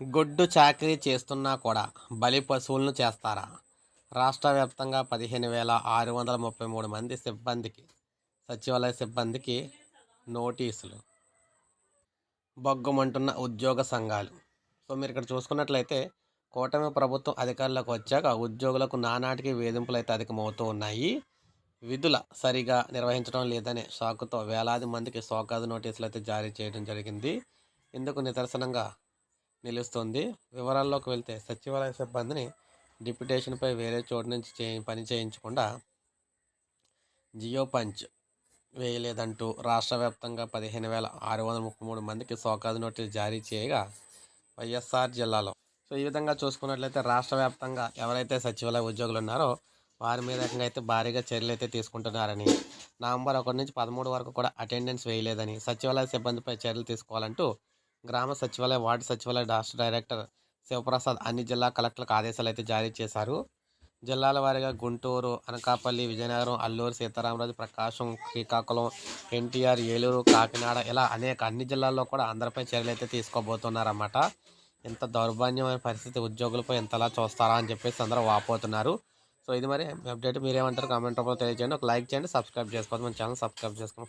గొడ్డు చాకరీ చేస్తున్నా కూడా బలి పశువులను చేస్తారా? రాష్ట్ర వ్యాప్తంగా పదిహేను వేల ఆరు వందల ముప్పై మూడు మంది సిబ్బందికి సచివాలయ సిబ్బందికి నోటీసులు. బొగ్గమంటున్న ఉద్యోగ సంఘాలు. సో మీరు ఇక్కడ చూసుకున్నట్లయితే కూటమి ప్రభుత్వం అధికారంలోకి వచ్చాక ఉద్యోగులకు నానాటికి వేధింపులు అయితే అధికమవుతూ ఉన్నాయి. విధుల సరిగా నిర్వహించడం లేదనే షాకుతో వేలాది మందికి సోకాదు నోటీసులు అయితే జారీ చేయడం జరిగింది. ఇందుకు నిదర్శనంగా నిలుస్తుంది. వివరాల్లోకి వెళ్తే సచివాలయ సిబ్బందిని డిప్యుటేషన్పై వేరే చోటు నుంచి చే పని చేయించకుండా జియో పంచ్ వేయలేదంటూ రాష్ట్ర వ్యాప్తంగా పదిహేను వేల ఆరు వందల ముప్పై మూడు మందికి సోకాదు నోటీసు జారీ చేయగా వైఎస్ఆర్ జిల్లాలో. సో ఈ విధంగా చూసుకున్నట్లయితే రాష్ట్ర వ్యాప్తంగా ఎవరైతే సచివాలయ ఉద్యోగులు ఉన్నారో వారి మీద అయితే భారీగా చర్యలు అయితే తీసుకుంటున్నారని నవంబర్ ఒకటి నుంచి పదమూడు వరకు కూడా అటెండెన్స్ వేయలేదని సచివాలయ సిబ్బందిపై చర్యలు తీసుకోవాలంటూ గ్రామ సచివాలయ వార్డు సచివాలయ రాష్ట్ర డైరెక్టర్ శివప్రసాద్ అన్ని జిల్లా కలెక్టర్లకు ఆదేశాలు అయితే జారీ చేశారు. జిల్లాల వారీగా గుంటూరు అనకాపల్లి విజయనగరం అల్లూరు సీతారామరాజు ప్రకాశం శ్రీకాకుళం ఎన్టీఆర్ ఏలూరు కాకినాడ ఇలా అనేక అన్ని జిల్లాల్లో కూడా అందరిపై చర్యలు అయితే తీసుకోబోతున్నారన్నమాట. ఇంత దౌర్భాగ్యమైన పరిస్థితి ఉద్యోగులపై ఎంతలా చూస్తారా అని చెప్పేసి అందరూ వాపోతున్నారు. సో ఇది మరి అప్డేట్ మీరేమంటారు కామెంట్ రూపంలో తెలియజేయండి. ఒక లైక్ చేయండి సబ్స్క్రైబ్ చేసుకోవద్దు. మన ఛానల్ సబ్స్క్రైబ్ చేసుకుని